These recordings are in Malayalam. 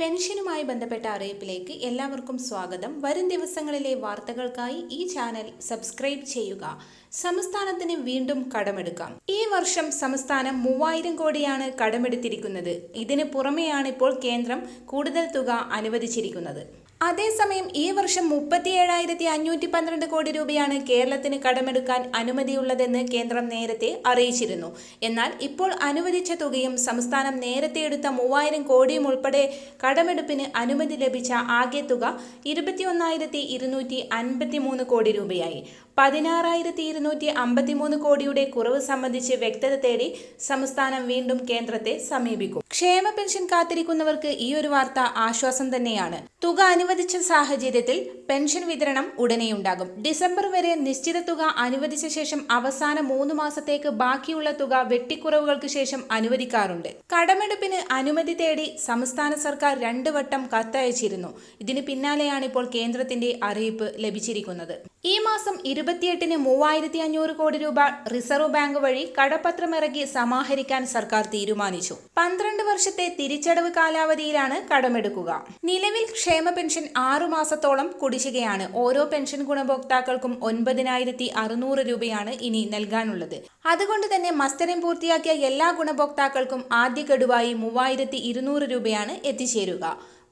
പെൻഷനുമായി ബന്ധപ്പെട്ട അറിയിപ്പിലേക്ക് എല്ലാവർക്കും സ്വാഗതം. വരും ദിവസങ്ങളിലെ വാർത്തകൾക്കായി ഈ ചാനൽ സബ്സ്ക്രൈബ് ചെയ്യുക. സംസ്ഥാനത്തിന് വീണ്ടും കടമെടുക്കാം. ഈ വർഷം സംസ്ഥാനം മൂവായിരം കോടിയാണ് കടമെടുത്തിരിക്കുന്നത്. ഇതിന് പുറമെയാണ് ഇപ്പോൾ കേന്ദ്രം കൂടുതൽ തുക അനുവദിച്ചിരിക്കുന്നത്. അതേസമയം ഈ വർഷം മുപ്പത്തി ഏഴായിരത്തി അഞ്ഞൂറ്റി പന്ത്രണ്ട് കോടി രൂപയാണ് കേരളത്തിന് കടമെടുക്കാൻ അനുമതിയുള്ളതെന്ന് കേന്ദ്രം നേരത്തെ അറിയിച്ചിരുന്നു. എന്നാൽ ഇപ്പോൾ അനുവദിച്ച തുകയും സംസ്ഥാനം നേരത്തെ എടുത്ത മൂവായിരം കോടിയും ഉൾപ്പെടെ കടമെടുപ്പിന് അനുമതി ലഭിച്ച ആകെ തുക ഇരുപത്തിയൊന്നായിരത്തി ഇരുന്നൂറ്റി അൻപത്തി മൂന്ന് കോടി രൂപയായി. പതിനാറായിരത്തി ഇരുന്നൂറ്റി അമ്പത്തിമൂന്ന് കോടിയുടെ കുറവ് സംബന്ധിച്ച് വ്യക്തത തേടി സംസ്ഥാനം വീണ്ടും കേന്ദ്രത്തെ സമീപിക്കും. ക്ഷേമ പെൻഷൻ കാത്തിരിക്കുന്നവർക്ക് ഈ ഒരു വാർത്ത ആശ്വാസം തന്നെയാണ്. തുക അനുവദിച്ച സാഹചര്യത്തിൽ പെൻഷൻ വിതരണം ഉടനെയുണ്ടാകും. ഡിസംബർ വരെ നിശ്ചിത തുക അനുവദിച്ച ശേഷം അവസാന മൂന്ന് മാസത്തേക്ക് ബാക്കിയുള്ള തുക വെട്ടിക്കുറവുകൾക്ക് ശേഷം അനുവദിക്കാറുണ്ട്. കടമെടുപ്പിന് അനുമതി തേടി സംസ്ഥാന സർക്കാർ രണ്ട് വട്ടം കത്തയച്ചിരുന്നു. ഇതിന് പിന്നാലെയാണ് ഇപ്പോൾ കേന്ദ്രത്തിന്റെ അറിയിപ്പ് ലഭിച്ചിരിക്കുന്നത്. ഈ മാസം ഇരുപത്തിയെട്ടിന് മൂവായിരത്തി അഞ്ഞൂറ് കോടി രൂപ റിസർവ് ബാങ്ക് വഴി കടപ്പത്രമിറക്കി സമാഹരിക്കാൻ സർക്കാർ തീരുമാനിച്ചു. പന്ത്രണ്ട് വർഷത്തെ തിരിച്ചടവ് കാലാവധിയിലാണ് കടമെടുക്കുക. നിലവിൽ ക്ഷേമ പെൻഷൻ ആറു മാസത്തോളം കുടിശ്ശികയാണ്. ഓരോ പെൻഷൻ ഗുണഭോക്താക്കൾക്കും ഒൻപതിനായിരത്തി അറുന്നൂറ് രൂപയാണ് ഇനി നൽകാനുള്ളത്. അതുകൊണ്ട് തന്നെ മസ്തരം പൂർത്തിയാക്കിയ എല്ലാ ഗുണഭോക്താക്കൾക്കും ആദ്യ ഗഡുവായി മൂവായിരത്തി ഇരുന്നൂറ് രൂപയാണ് എത്തിച്ചേരുക.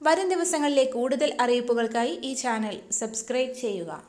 വരും ദിവസങ്ങളിലെ കൂടുതൽ അറിയിപ്പുകൾക്കായി ഈ ചാനൽ സബ്സ്ക്രൈബ് ചെയ്യുക.